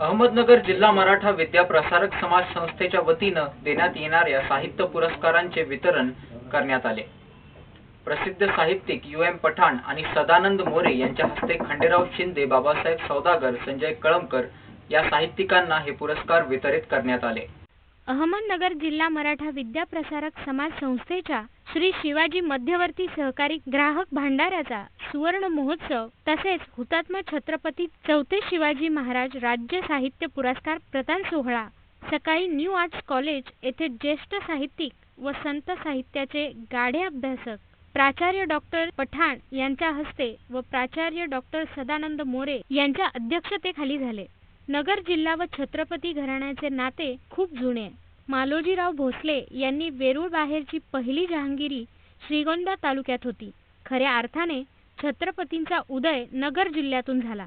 अहमदनगर जिल्हा मराठा विद्या प्रसारक समाज संस्थेच्या वतीनं देण्यात येणाऱ्या साहित्य पुरस्कारांचे वितरण करण्यात आले. प्रसिद्ध साहित्यिक यू एम पठाण आणि सदानंद मोरे यांच्या हस्ते खंडेराव शिंदे बाबासाहेब सौदागर संजय कळमकर या साहित्यिकांना हे पुरस्कार वितरित करण्यात आले. अहमदनगर जिल्हा मराठा विद्या प्रसारक समाज संस्थेच्या श्री शिवाजी मध्यवर्ती सहकारी ग्राहक भांडाराचा सुवर्ण महोत्सव तसेच हुतात्मा छत्रपती चौथे शिवाजी महाराज राज्य साहित्य पुरस्कार प्रदान सोहळा. सकाळी न्यू आर्ट्स कॉलेज येथे ज्येष्ठ साहित्यिक व संत साहित्याचे गाढे अभ्यासक प्राचार्य डॉक्टर पठाण यांच्या हस्ते व प्राचार्य डॉक्टर सदानंद मोरे यांच्या अध्यक्षतेखाली झाले. नगर जिल्हा व छत्रपती घराण्याचे नाते खूप जुने. मालोजीराव भोसले यांनी वेरूळ बाहेरची पहिली जहांगिरी श्रीगोंदा तालुक्यात होती. खऱ्या अर्थाने छत्रपतींचा उदय नगर जिल्ह्यातून झाला.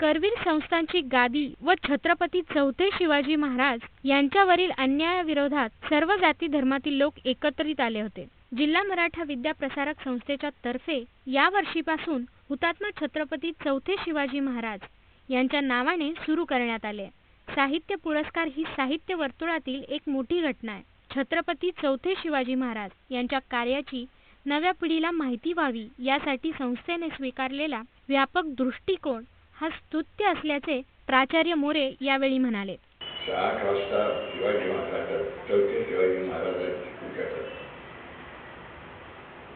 करवीर संस्थांची गादी व छत्रपती चौथे शिवाजी महाराज यांच्यावरील अन्यायाविरोधात सर्व जाती धर्मातील लोक एकत्रित आले होते. जिल्हा मराठा विद्या प्रसारक संस्थेच्या तर्फे या वर्षीपासून हुतात्मा छत्रपती चौथे शिवाजी महाराज यांच्या नावाने सुरू करण्यात आले. साहित्य पुरस्कार ही साहित्य वर्तुळातील एक मोठी घटना आहे. छत्रपती चौथे शिवाजी महाराज यांच्या कार्याची नव्या पिढीला माहिती व्हावी यासाठी संस्थेने स्वीकारलेला व्यापक दृष्टिकोन हा स्तुत्य असल्याचे प्राचार्य मोरे यावेळी म्हणाले. आठ वाजता शिवाजी महाराज चौथे शिवाजी महाराजांची पूजा करतात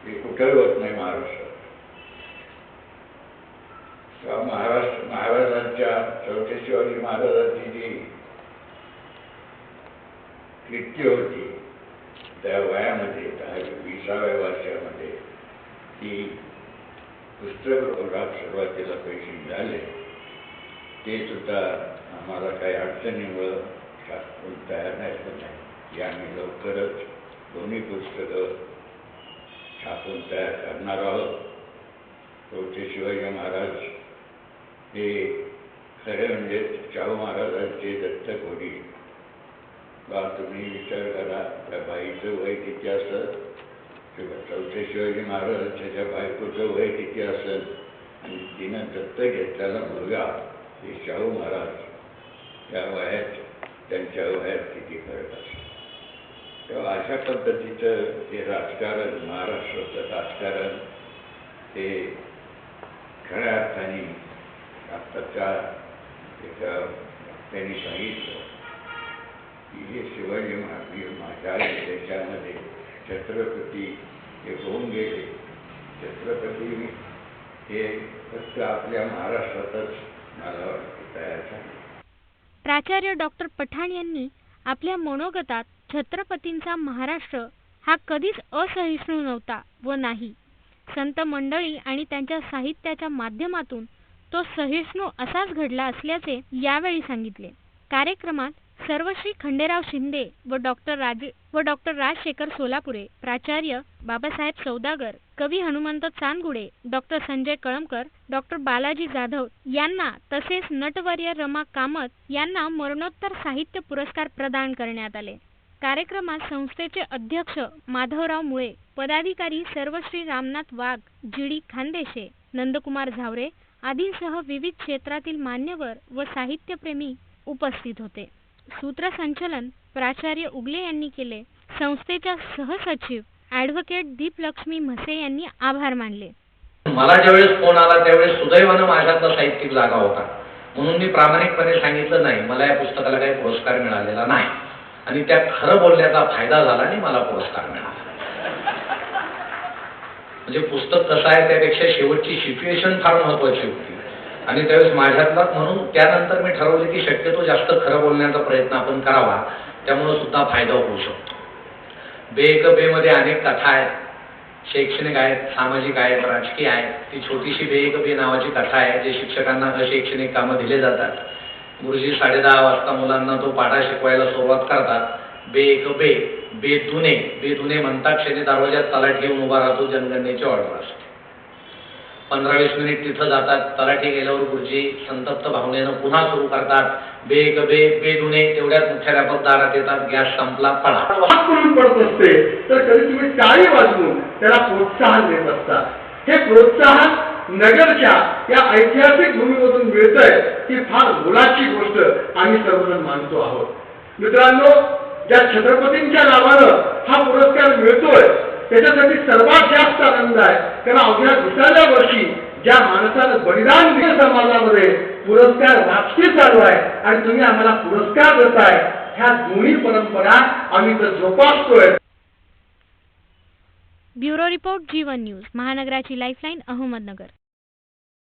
हे होत नाही महाराष्ट्रात. महाराष्ट्र महाराजांच्या चौथे शिवाजी महाराजांची जी कीर्ती होती त्या वयामध्ये दहा विसाव्या वर्षामध्ये ती पुस्तक वर्गात सुरुवातीला पैसे मिळाले ते सुद्धा आम्हाला काही अडचणीमुळं शास्त्र तयार नाही होत नाही आम्ही लवकरच दोन्ही पुस्तकं छापून तयार करणार आहोत चौथे शिवाजी महाराज हे खरे म्हणजे शाहू महाराजांचे दत्तक होती बा तुम्ही विचार करा त्या बाईचं वय किती असेल किंवा चौथे शिवाजी महाराज त्याच्या बायकोचं वय किती असेल आणि तिनं दत्त घेतलेला मुलगा हे शाहू महाराज त्या वयात त्यांच्या वयात किती फरक असेल? तेव्हा अशा पद्धतीचं हे राजकारण महाराष्ट्राचं राजकारण हे खऱ्या अर्थाने आत्ताच्या एका त्यांनी सांगितलं. की हे शिवाजी महाराज माझ्या देशामध्ये छत्रपती हे होऊन गेले. छत्रपती हे फक्त आपल्या महाराष्ट्रातच मला वाटतं तयार झाले. प्राचार्य डॉक्टर पठाण यांनी आपल्या मनोगतात छत्रपतींचा महाराष्ट्र हा कधीच असहिष्णू नव्हता व नाही. संत मंडळी आणि त्यांच्या साहित्याच्या माध्यमातून तो सहिष्णू असाच घडला असल्याचे यावेळी सांगितले. कार्यक्रमात सर्वश्री खंडेराव शिंदे व डॉक्टर राजे व डॉक्टर राजशेखर सोलापुरे प्राचार्य बाबासाहेब सौदागर कवी हनुमंत चांदगुडे डॉक्टर संजय कळमकर डॉक्टर बालाजी जाधव यांना तसेच नटवर्य रमा कामत यांना मरणोत्तर साहित्य पुरस्कार प्रदान करण्यात आले. कार्यक्रमात संस्थेचे अध्यक्ष माधवराव मुळे पदाधिकारी सर्वश्री रामनाथ वाघ जीडी खानदेशे नंदकुमार झावरे आदींसह विविध क्षेत्रातील मान्यवर व साहित्यप्रेमी उपस्थित होते. सूत्रसंचलन प्राचार्य उगले यांनी केले. संस्थेच्या सहसचिव ॲडव्होकेट दीपलक्ष्मी म्हसे यांनी आभार मानले. मला ज्यावेळेस फोन आला त्यावेळेस सुदैवानं माझ्यातला साहित्यिक जागा होता. म्हणून मी प्रामाणिकपणे सांगितलं नाही मला या पुस्तकाला काही पुरस्कार मिळालेला नाही. आणि त्या खरं बोलण्याचा फायदा झाला आणि मला पुरस्कार मिळाला. म्हणजे पुस्तक कसं आहे त्यापेक्षा शेवटची सिच्युएशन फार महत्वाची होती. आणि त्यावेळेस माझ्यातलाच म्हणून त्यानंतर मी ठरवले की शक्यतो जास्त खरं बोलण्याचा प्रयत्न आपण करावा. त्यामुळे सुद्धा फायदा होऊ शकतो. बे एक अनेक कथा आहेत. शैक्षणिक आहेत सामाजिक आहेत राजकीय आहेत. ती छोटीशी बे एक बे नावाची कथा आहे जे शिक्षकांना अशैक्षणिक कामं दिले जातात. गुरुजी साडेदहा वाजता मुलांना तो पाठा शिकवायला सुरुवात करतात. बे एक बे बे दुने बे दुने म्हणता क्षणी दरवाज्यात तलाट घेऊन उभा राहतो जनगणनेची ऑर्डर असते पंधरा वीस मिनिट तिथं जातात. तलाठी गेल्यावर गुरुजी संतप्त भावनेनं पुन्हा सुरू करतात. बेग बे बे दुने तेवढ्यात मुख्याध्यापक दारात येतात. गॅस संपला पडा करून पडत असते. तर कधी तुम्ही टाळी वाजवून त्याला प्रोत्साहन देत असता. हे प्रोत्साहन नगरच्या या ऐतिहासिक भूमीमधून मिळतंय ही फार मुलाची गोष्ट आम्ही सर्वजण मानतो आहोत. मित्रांनो ज्या छत्रपतींच्या नावानं हा पुरस्कार मिळतोय त्याच्यासाठी सर्वात जास्त आनंद आहे. कारण अवघ्या दुसऱ्या वर्षी ज्या माणसानं बलिदान दिलं समाजामध्ये पुरस्कार वापसी चालू आहे आणि तुम्ही आम्हाला पुरस्कार देताय ह्या दोन्ही परंपरा आम्ही तर जोपासतोय. ब्युरो रिपोर्ट जीवन न्यूज महानगराची लाईफलाईन अहमदनगर.